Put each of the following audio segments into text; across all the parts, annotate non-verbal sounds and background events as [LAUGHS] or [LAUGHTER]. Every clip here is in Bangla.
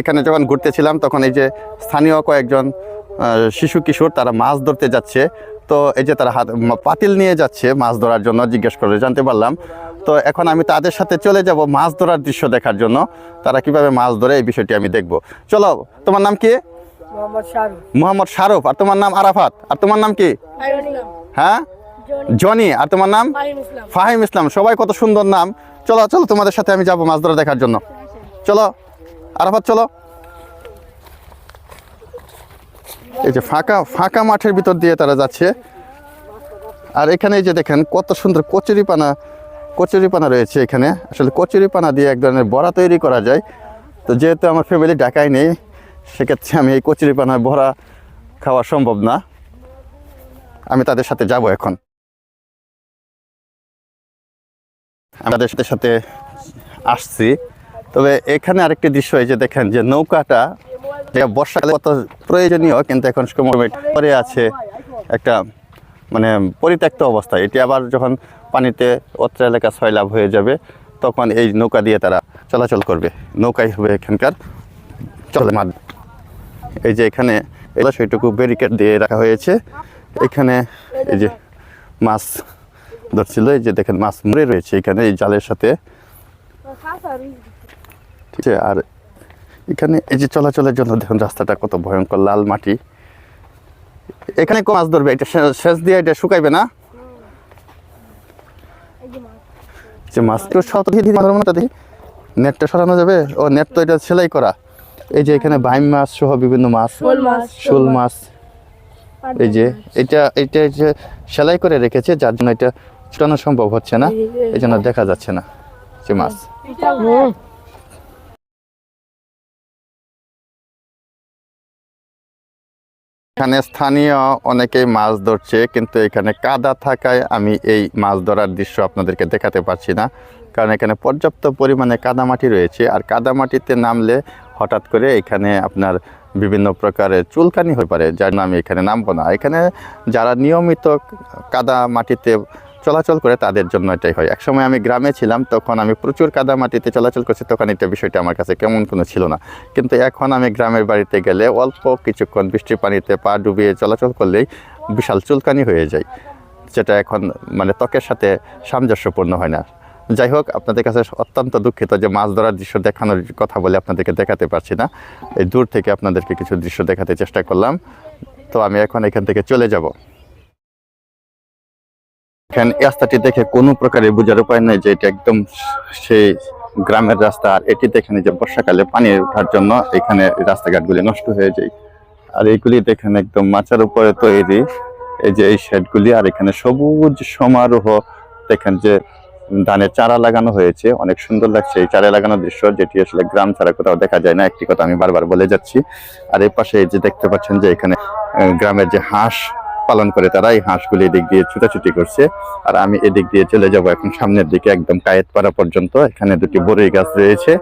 এখানে যখন ঘুরতেছিলাম তখন এই যে স্থানীয় কয়েকজন শিশু কিশোর তারা মাছ ধরতে যাচ্ছে। তো এই যে তারা হাত পাতিল নিয়ে যাচ্ছে মাছ ধরার জন্য জিজ্ঞেস করে জানতে পারলাম। তো এখন আমি তাদের সাথে চলে যাব মাছ ধরার দৃশ্য দেখার জন্য। তারা কীভাবে মাছ ধরে এই বিষয়টি আমি দেখব। চলো তোমার নাম কি? মোহাম্মদ শাহরুখ। আর তোমার নাম আরাফাত। আর তোমার নাম কি? হ্যাঁ? জনি। আর তোমার নাম? ফাহিম ইসলাম। ফাহিম ইসলাম। সবাই কত সুন্দর নাম। চলো চলো তোমাদের সাথে আমি যাব মাছ ধরা দেখার জন্য। চলো। আরাফাত, চলো। এই যে ফাঁকা ফাঁকা মাঠের ভিতর দিয়ে তারা যাচ্ছে। আর এখানে এই যে দেখেন, কত সুন্দর কচুরিপানা কচুরিপানা রয়েছে এখানে। আসলে কচুরিপানা দিয়ে এক ধরনের বড়া তৈরি করা যায়। তো যেহেতু আমার ফ্যামিলি ঢাকায় নেই, সেক্ষেত্রে আমি এই কচুরিপানার বড়া খাওয়া সম্ভব না। আমি তাদের সাথে যাব এখন। আমি তাদের সাথে সাথে আসছি। তবে এখানে আরেকটি দৃশ্য এই যে দেখেন যে নৌকাটা বর্ষাকালে কত প্রয়োজনীয়, কিন্তু এখন পরে আছে একটা মানে পরিত্যক্ত অবস্থা। এটি আবার যখন পানিতে অত্র এলাকা সয়লাভ হয়ে যাবে, তখন এই নৌকা দিয়ে তারা চলাচল করবে। নৌকাই হবে এখানকার চলে মাদ এই যে এখানে সেইটুকু ব্যারিকেড দিয়ে রাখা হয়েছে। এখানে এই যে মাছ ধরছিল, এই যে দেখেন মাছ মরে রয়েছে এখানে এই জালের সাথে। ঠিক আছে আর এখানে এই যে চলাচলের জন্য দেখুন রাস্তাটা কত ভয়ঙ্কর লাল মাটি। এখানে কো মাছ ধরবে? এটা সেচ দিয়ে এটা শুকাইবে না? যে মাছ। মাছের মতো দেখি। নেটটা সরানো যাবে? ও নেট তো এটা সেলাই করা। এই যে এখানে বাইম মাছ সহ বিভিন্ন মাছ। শোল মাছ শোল মাছ। এই যে এটা এটা যে সেলাই করে রেখেছে যার জন্য এটা ছুটানো সম্ভব হচ্ছে না। এই জন্য দেখা যাচ্ছে না যে মাছ। এখানে স্থানীয় অনেকেই মাছ ধরছে, কিন্তু এখানে কাদা থাকায় আমি এই মাছ ধরার দৃশ্য আপনাদেরকে দেখাতে পারছি না। কারণ এখানে পর্যাপ্ত পরিমাণে কাদামাটি রয়েছে, আর কাদামাটিতে নামলে হঠাৎ করে এখানে আপনার বিভিন্ন প্রকারের চুলকানি হয়ে পারে যার নাম এখানে নামবো না। এখানে যারা নিয়মিত কাদা মাটিতে চলাচল করে তাদের জন্য এটাই হয়। একসময় আমি গ্রামে ছিলাম, তখন আমি প্রচুর কাদা মাটিতে চলাচল করছি, তখন এটা বিষয়টা আমার কাছে কেমন কোনো ছিল না। কিন্তু এখন আমি গ্রামের বাড়িতে গেলে অল্প কিছুক্ষণ বৃষ্টির পানিতে পা ডুবিয়ে চলাচল করলেই বিশাল চুলকানি হয়ে যায়, যেটা এখন মানে ত্বকের সাথে সামঞ্জস্যপূর্ণ হয় না। যাই হোক, আপনাদের কাছে অত্যন্ত দুঃখিত যে মাছ ধরার দৃশ্য দেখানোর কথা বলে আপনাদেরকে দেখাতে পারছি না। এই দূর থেকে আপনাদেরকে কিছু দৃশ্য দেখাতে চেষ্টা করলাম। তো আমি এখন এখান থেকে চলে যাব। এখানে রাস্তাটি দেখে কোনো প্রকারে বোঝার উপায় নেই যে এটা একদম সেই গ্রামের রাস্তা। আর এটি দেখেন যে বর্ষাকালে পানি ওঠার জন্য এখানে রাস্তাঘাটগুলি নষ্ট হয়ে যায়। আর এইগুলি দেখেন একদম মাচার উপরে তৈরি। এই যে এই শেডগুলি আর এখানে সবুজ সমারোহ। দেখেন যে ধানের চারা লাগানো হয়েছে, অনেক সুন্দর লাগছে এই চারা লাগানো দৃশ্য, যেটি আসলে গ্রাম ছাড়া কোথাও দেখা যায় না। একটি কথা আমি বারবার বলে যাচ্ছি। আর এই পাশে যে দেখতে পাচ্ছেন যে এখানে গ্রামের যে হাঁস পালন করে তারা এই হাঁসগুলি এদিক দিয়ে ছুটাছুটি করছে। আর আমি এদিক দিয়ে চলে যাব এখন সামনের দিকে, একদম কায়েতপাড়া পর্যন্ত। এখানে দুটি বড়ই গাছ রয়েছে।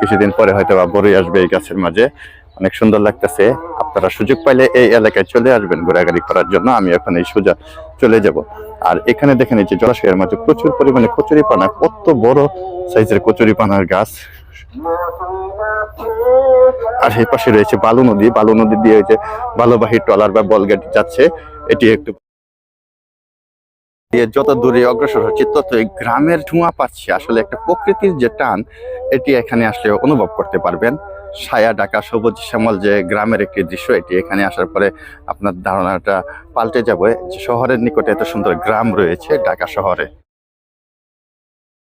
কিছুদিন পরে হয়তো বা বড়ই আসবে এই গাছের মাঝে। অনেক সুন্দর লাগতেছে। আপনারা সুযোগ পাইলে এই এলাকায় চলে আসবেন ঘোরাঘুরি করার জন্য। আমি এখন এই সোজা চলে যাব। আর এখানে দেখেন এই যে জলাশয়ের মাঝে প্রচুর পরিমাণে কচুরিপানা, কত বড় সাইজের কচুরিপানার গাছ। আর সেই পাশে রয়েছে বালু নদী। বালু নদী দিয়ে যে বালুবাহী ট্রলার বা বলগেট যাচ্ছে। এটি একটু যত দূরে অগ্রসর হচ্ছে তত এই গ্রামের ধোঁয়া পাচ্ছে। আসলে একটা প্রকৃতির যে টান, এটি এখানে আসলে অনুভব করতে পারবেন। ছায়া, ঢাকা, সবুজ, শ্যামল যে গ্রামের একটি দৃশ্য, এটি এখানে আসার পরে আপনার ধারণাটা পাল্টে যাবে। যে শহরের নিকটে এত সুন্দর গ্রাম রয়েছে, ঢাকা শহরে।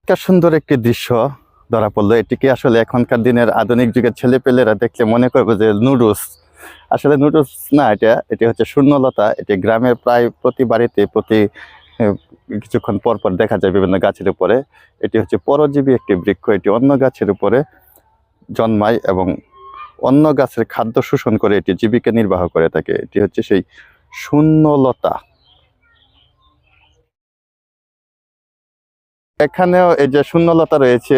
একটা সুন্দর একটি দৃশ্য। ধরা পড়ল। এটিকে আসলে এখনকার দিনের আধুনিক যুগের ছেলেপেলেরা দেখলে মনে করবে যে নুডলস। আসলে নুডলস না এটা, এটি হচ্ছে শূন্যলতা। এটি গ্রামের প্রায় প্রতি বাড়িতে প্রতি কিছুক্ষণ পর পর দেখা যায় বিভিন্ন গাছের উপরে। এটি হচ্ছে পরজীবী একটি বৃক্ষ। এটি অন্য গাছের উপরে জন্মায় এবং অন্য গাছের খাদ্য শোষণ করে এটি জীবিকা নির্বাহ করে থাকে। এটি হচ্ছে সেই শূন্যলতা। এখানেও এই যে শূন্যলতা রয়েছে।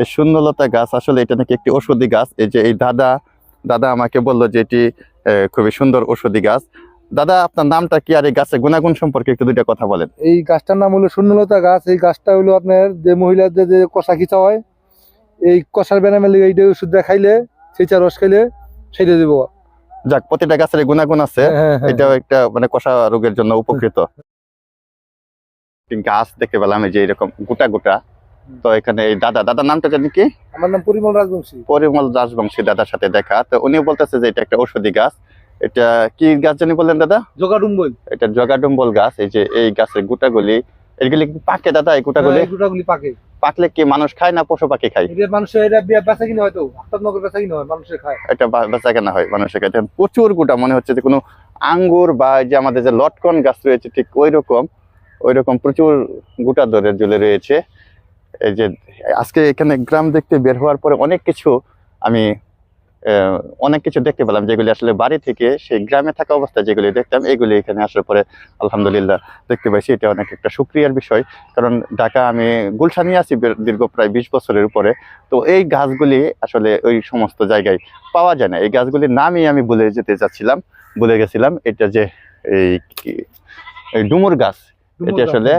এই শূন্যলতা গাছ আসলে এটা নাকি একটি ঔষধি গাছ। এই যে এই দাদা দাদা আমাকে বলল যে এটি খুবই সুন্দর ঔষধি গাছ। দাদা আপনার নামটা কি? আর এই গাছের গুণাগুণ সম্পর্কে একটু দুইটা কথা বলেন। এই গাছটার নাম হলো শূন্যলতা গাছ। এই গাছটা হলো আপনার যে মহিলাদের যে কষা খিচা হয় এই কষার ব্যানামের লিগে এইটা ওষুধটা খাইলে সেই চা রস খাইলে সেইটা দিব। যাক প্রতিটা গাছের গুণাগুণ আছে। হ্যাঁ হ্যাঁ এটাও একটা মানে কষা রোগের জন্য উপকৃত। গাছ দেখতে পেলাম যে এরকম গোটা গোটা। তো এখানে এই দাদা দাদার নামটা জানি কি? আমার নাম পরিমল রাজবংশী। পরিমল রাজবংশী দাদার সাথে দেখা। তো উনি বলতেছে যে এটা একটা ঔষধি গাছ। এটা কি গাছ জানি বললেন দাদা? জগাডুম্বল এটা জগাডুম্বল গাছ। এই যে এই গাছের গুটাগুলি এগুলি কি পাকে দাদা এই গুটাগুলি? গুটাগুলি পাকে। পাকলে কি মানুষ খায় না পশু পাখি খায়? এটা মানুষের এটা বেচা কিনা হয়তো আফতাবনগর বেচা কিনা হয় মানুষের খায়। এটা বেচা কেনা হয় মানুষের কাছে প্রচুর গোটা মনে হচ্ছে যে কোনো আঙ্গুর বা এই যে আমাদের যে লটকন গাছ রয়েছে ঠিক ওই রকম ওই রকম প্রচুর গোটা দরে ঝুলে রয়েছে। এই যে আজকে এখানে গ্রাম দেখতে বের হওয়ার পরে অনেক কিছু আমি অনেক কিছু দেখতে পেলাম যেগুলি আসলে বাড়ি থেকে সেই গ্রামে থাকা অবস্থায় যেগুলি দেখতাম এগুলি এখানে আসার পরে আলহামদুলিল্লাহ দেখতে পাইছি এটা অনেক একটা সুক্রিয়ার বিষয়। কারণ ঢাকা আমি গুলশানি আছি দীর্ঘ প্রায় বিশ বছরের উপরে। তো এই গাছগুলি আসলে ওই সমস্ত জায়গায় পাওয়া যায় না। এই গাছগুলির নামই আমি বলে যেতে চাচ্ছিলাম ভুলে গেছিলাম। এটা যে এই ডুমুর গাছ এটা আসলে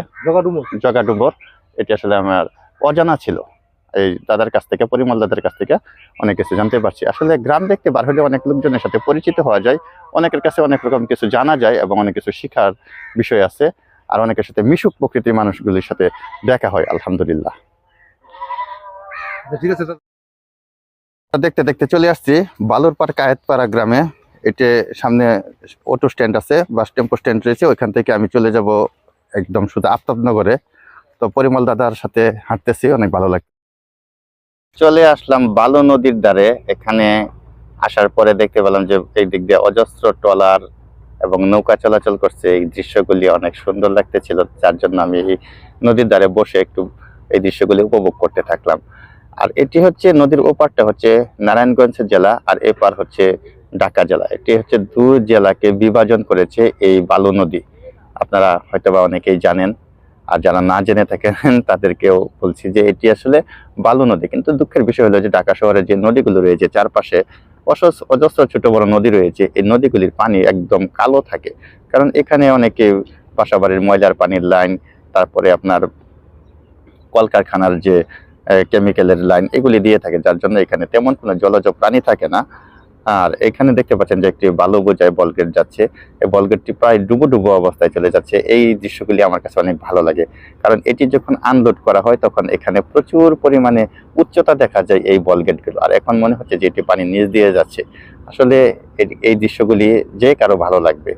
জগা ডুমুর এটা আসলে আমার অজানা ছিল। এই দাদার কাছ থেকে পরিমল দাদার কাছ থেকে অনেক কিছু জানতে পারছি। আসলে গ্রাম দেখতে বার হলে অনেক লোকজনের সাথে পরিচিত হওয়া যায়। অনেকের কাছে অনেক রকম কিছু জানা যায় এবং অনেক কিছু শেখার বিষয় আছে। আর অনেকের সাথে মিশুক প্রকৃতির মানুষগুলির সাথে দেখা হয় আলহামদুলিল্লাহ। ঠিক আছে দেখতে দেখতে চলে আসছি বালুরপাড় কায়েতপাড়া গ্রামে। এটি সামনে অটো স্ট্যান্ড আছে বাস টেম্পো স্ট্যান্ড রয়েছে। ওইখান থেকে আমি চলে যাব একদম শুধু আফতাবনগরে। তো পরিমল দাদার সাথে হাঁটতেছি, অনেক ভালো লাগে চলে আসলাম বালু নদীর ধারে। এখানে আসার পরে দেখতে পেলাম যে এই দিক দিয়ে অজস্র ট্রলার এবং নৌকা চলাচল করছে। এই দৃশ্যগুলি অনেক সুন্দর লাগতেছিল, যার জন্য আমি এই নদীর ধারে বসে একটু এই দৃশ্যগুলি উপভোগ করতে থাকলাম। আর এটি হচ্ছে নদীর ওপারটা হচ্ছে নারায়ণগঞ্জ জেলা, আর এপার হচ্ছে ঢাকা জেলা। এটি হচ্ছে দু জেলাকে বিভাজন করেছে এই বালু নদী। আপনারা হয়তোবা অনেকেই জানেন আর যারা না জেনে থাকেন, [LAUGHS] তাদেরকেও বলছি যে এটি আসলে বালু নদী। কিন্তু দুঃখের বিষয় হলো যে ঢাকা শহরে যে নদীগুলো রয়েছে, চারপাশে অজস্র ছোট বড় নদী রয়েছে, এই নদীগুলির পানি একদম কালো থাকে। কারণ এখানে অনেকে বাসাবাড়ির ময়লার পানির লাইন, তারপরে আপনার কলকারখানার যে কেমিক্যালের লাইন, এগুলি দিয়ে থাকে। যার জন্য এখানে তেমন কোনো জলজ প্রাণী থাকে না। আর এখানে দেখতে পাচ্ছেন যে একটি বালু বোঝায় বলগেট যাচ্ছে এই বলগেটটি প্রায় ডুবো ডুবো অবস্থায় চলে যাচ্ছে। এই দৃশ্যগুলি আমার কাছে অনেক ভালো লাগে। কারণ এটি যখন আনলোড করা হয়, তখন এখানে প্রচুর পরিমাণে উচ্চতা দেখা যায় এই বলগেটগুলো আর এখন মনে হচ্ছে যে এটি পানি নিচ দিয়ে যাচ্ছে। আসলে এই- দৃশ্যগুলি যে কারও ভালো লাগবে।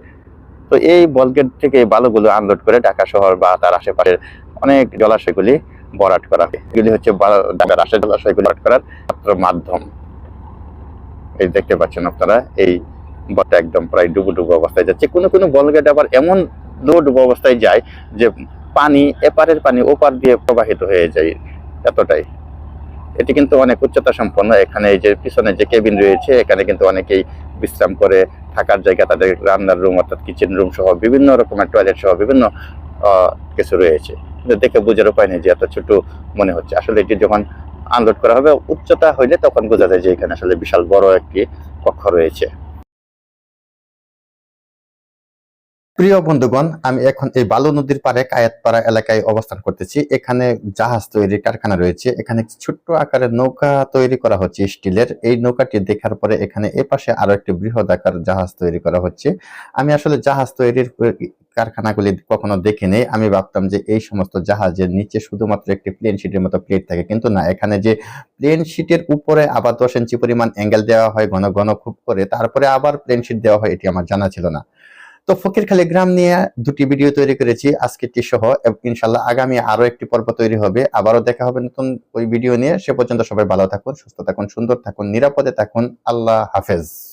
তো এই বলগেট থেকে এই বালুগুলো আনলোড করে ঢাকা শহর বা তার আশেপাশের অনেক জলাশয়গুলি বরাট করা হয়। এগুলি হচ্ছে আশের জলাশয়গুলি ভরাট করার মাধ্যম। এই দেখতে পাচ্ছেন আপনারা, এই বলটা একদম প্রায় ডুবো ডুবো অবস্থায় যাচ্ছে। কোনো কোনো বলগেট আবার এমন ডুবো ডুবো অবস্থায় যায় যে পানি, এপারের পানি ওপার দিয়ে প্রবাহিত হয়ে যায় এতটাই। এটি কিন্তু অনেক উচ্চতা সম্পন্ন। এখানে এই যে পিছনে যে কেবিন রয়েছে, এখানে কিন্তু অনেকেই বিশ্রাম করে থাকার জায়গা, তাদের রান্নার রুম অর্থাৎ কিচেন রুম সহ বিভিন্ন রকমের টয়লেট সহ বিভিন্ন কিছু রয়েছে। দেখে বোঝার উপায় নেই যে এত ছোট মনে হচ্ছে। আসলে এটি যখন আনলোড করা হবে। উচ্চতা হইলে তখন বোঝা যায় যে এখানে আসলে বিশাল বড় একটি কক্ষ রয়েছে। প্রিয় বন্ধুগণ, আমি এখন এই বালু নদীর পারে কায়েতপাড়া এলাকায় অবস্থান করতেছি। এখানে জাহাজ তৈরির কারখানা রয়েছে। এখানে ছোট্ট আকারের নৌকা তৈরি করা হচ্ছে স্টিলের। এই নৌকাটি দেখার পরে এখানে এ পাশে আরও একটি বৃহৎ আকার জাহাজ তৈরি করা হচ্ছে। আমি আসলে জাহাজ তৈরির কারখানাগুলি কখনো দেখিনি, আমি ভাবতাম যে এই সমস্ত জাহাজের নিচে শুধুমাত্র একটি প্লেন শিটের মতো প্লেট থাকে। কিন্তু না, এখানে যে প্লেন শিটের উপরে আবার দশ ইঞ্চি পরিমাণ অ্যাঙ্গেল দেওয়া হয়, ঘন ঘন খুব করে, তারপরে আবার প্লেন শিট দেওয়া হয়, এটি আমার জানা ছিল না। তো ফকিরখালী গ্রাম নিয়ে দুটি ভিডিও তৈরি করেছি আজকেরটি সহ, এবং ইনশাল্লাহ আগামী আরও একটি পর্ব তৈরি হবে। আবারও দেখা হবে নতুন ওই ভিডিও নিয়ে। সে পর্যন্ত সবাই ভালো থাকুন, সুস্থ থাকুন, সুন্দর থাকুন, নিরাপদে থাকুন। আল্লাহ হাফেজ।